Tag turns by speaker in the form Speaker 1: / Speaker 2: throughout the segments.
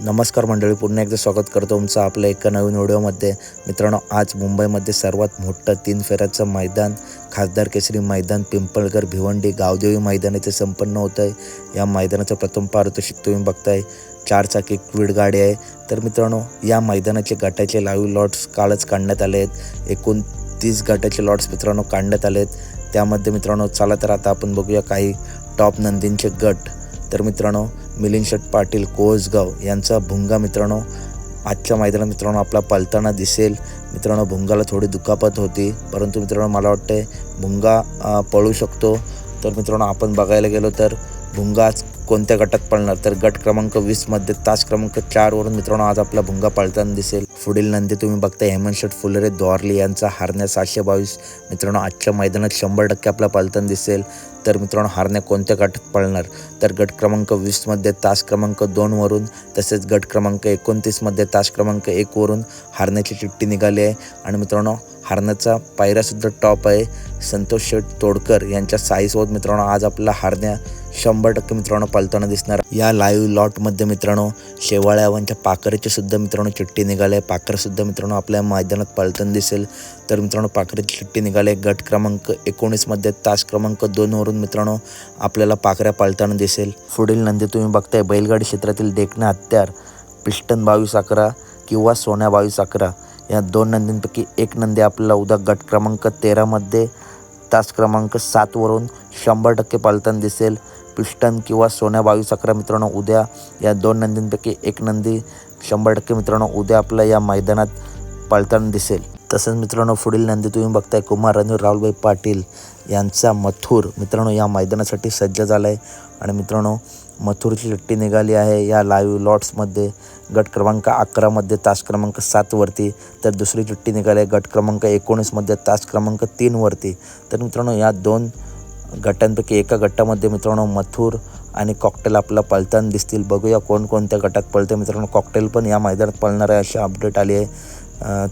Speaker 1: नमस्कार मंडळी पुन्हा एकदा स्वागत करतो तुमचं आपल्या एका नवीन व्हिडिओमध्ये. मित्रांनो आज मुंबईमध्ये सर्वात मोठं तीन फेऱ्याचं मैदान खासदार केसरी मैदान पिंपळकर भिवंडी गावदेवी मैदान येथे संपन्न होतं आहे या मैदानाचं प्रथम पारितोषिक तुम्ही बघताय. चार चाकी क्विड गाडी आहे. तर मित्रांनो या मैदानाचे गटाचे लाईव्ह लॉट्स कालच काढण्यात आले आहेत. एकूण तीस गटाचे लॉट्स मित्रांनो काढण्यात आले आहेत. त्यामध्ये मित्रांनो चला तर आता आपण बघूया काही टॉप नंदींचे गट. तर मित्रांनो मिलिंद पाटील कोसगाव यांचा भुंगा मित्रांनो आजच्या मैदानात मित्रांनो आपला पलताना दिसेल. मित्रांनो भुंगाला थोडी दुखापत होती परंतु मित्रांनो मला वाटते भुंगा पळू शकतो. तर मित्रांनो आपण बघायला गेलो तर भुंगा आज कोणत्या गटात पळणार? तर गट क्रमांक वीसमध्ये तास क्रमांक चारवरून मित्रांनो आज आपला भुंगा पळताना दिसेल. पुढील नंदी तुम्ही बघताय हेमंत शेठ फुलरे द्वारली यांचा हारण्या सातशे बावीस. मित्रांनो आजच्या मैदानात शंभर टक्के आपला पळताना दिसेल. तर मित्रांनो हारण्या कोणत्या गटात पळणार? तर गट क्रमांक वीसमध्ये तास क्रमांक दोनवरून तसेच गट क्रमांक एकोणतीसमध्ये तास क्रमांक एकवरून हारण्याची चिठ्ठी निघाली आहे. आणि मित्रांनो हारण्याचा पायऱ्यासुद्धा टॉप आहे. संतोष शेठ तोडकर यांच्या साईसोबत मित्रांनो आज आपला हारण्या शंभर टक्के मित्रांनो पालताना दिसणार. या लाईव्ह लॉटमध्ये मित्रांनो शेवाळ्यावांच्या पाखरेची सुद्धा मित्रांनो चिठ्ठी निघाले. आहे पाखरसुद्धा मित्रांनो आपल्या मैदानात पळताना दिसेल. तर मित्रांनो पाखरेची चिठ्ठी निघाले. गट क्रमांक एकोणीसमध्ये तास क्रमांक दोनवरून मित्रांनो आपल्याला पाखऱ्या पालताना दिसेल. पुढील नंदी तुम्ही बघताय बैलगाडी क्षेत्रातील देखणं हत्यार पिस्टन बावीस अकरा किंवा सोन्या बावीस अकरा. या दोन नंदींपैकी एक नंदी आपल्याला उद्या गट क्रमांक तेरामध्ये तास क्रमांक सातवरून शंभर टक्के पालताना दिसेल. पिस्टन किंवा सोन्या बावीस अकरा मित्रांनो उद्या या दोन नंदींपैकी एक नंदी शंभर टक्के मित्रांनो उद्या आपल्या या मैदानात पळताना दिसेल. तसंच मित्रांनो पुढील नंदी तुम्ही बघताय कुमार रणवीर राहुलभाई पाटील यांचा मथुर मित्रांनो या मैदानासाठी सज्ज झाला आहे आणि मित्रांनो मथुरची लट्टी निघाली आहे या लाईव्ह लॉट्समध्ये गट क्रमांक अकरामध्ये तास क्रमांक सातवरती तर दुसरी चिठ्ठी निघाली आहे गट क्रमांक एकोणीसमध्ये तास क्रमांक तीनवरती तर मित्रांनो या दोन गटांपैकी एका गटामध्ये मित्रांनो मथुर आणि कॉकटेल आपल्याला पळताना दिसतील. बघूया कोणकोणत्या गटात पळते मित्रांनो कॉकटेल पण या मैदानात पळणार आहे अशी अपडेट आली आहे.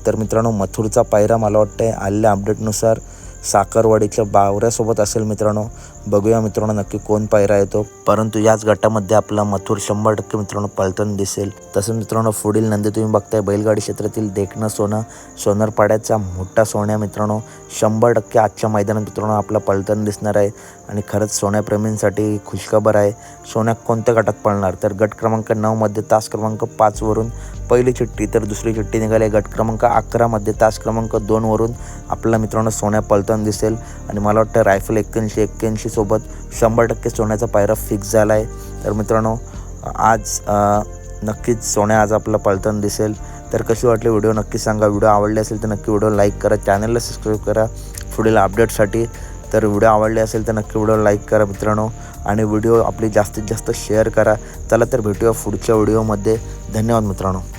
Speaker 1: तर मित्रांनो मथुरचा पायरा मला वाटतं आलेल्या अपडेटनुसार साखरवाडीच्या बावऱ्यासोबत असेल मित्रांनो. बघूया मित्रांनो नक्की कोण पायरा येतो. परंतु याच गटामध्ये आपला मथुर शंभर टक्के मित्रांनो पलटण दिसेल. तसंच मित्रांनो पुढील नंदी तुम्ही बघताय बैलगाडी क्षेत्रातील देखणं सोनं. सोनरपाड्याचा मोठा सोन्या मित्रांनो. शंभर टक्के आजच्या मैदानात मित्रांनो आपला पलटण दिसणार आहे. आणि खरंच सोन्याप्रेमींसाठी खुशखबर आहे. सोन्या कोणत्या गटात पळणार? तर गट क्रमांक नऊमध्ये तास क्रमांक पाचवरून पहिली चिठ्ठी तर दुसरी चिठ्ठी निघाली आहे गट क्रमांक अकरामध्ये तास क्रमांक दोनवरून आपल्या मित्रांनो सोन्या पळताना दिसेल. आणि मला वाटतं रायफल एक्क्याऐंशी एक्क्याऐंशी सोबत शंभर टक्के सोन्याचा पायरा फिक्स झाला आहे तर मित्रांनो आज नक्कीच सोन्या आज आपला पळताना दिसेल. तर कशी वाटली व्हिडिओ नक्की सांगा. व्हिडिओ आवडले असेल तर नक्की व्हिडिओ लाईक करा. चॅनलला सबस्क्राईब करा. पुढील अपडेटसाठी तर व्हिडिओ आवडले असेल तर नक्की व्हिडिओ लाईक करा मित्रांनो. आणि व्हिडिओ आपली जास्तीत जास्त शेअर करा. चला तर भेटूया पुढच्या व्हिडिओमध्ये. धन्यवाद मित्रांनो.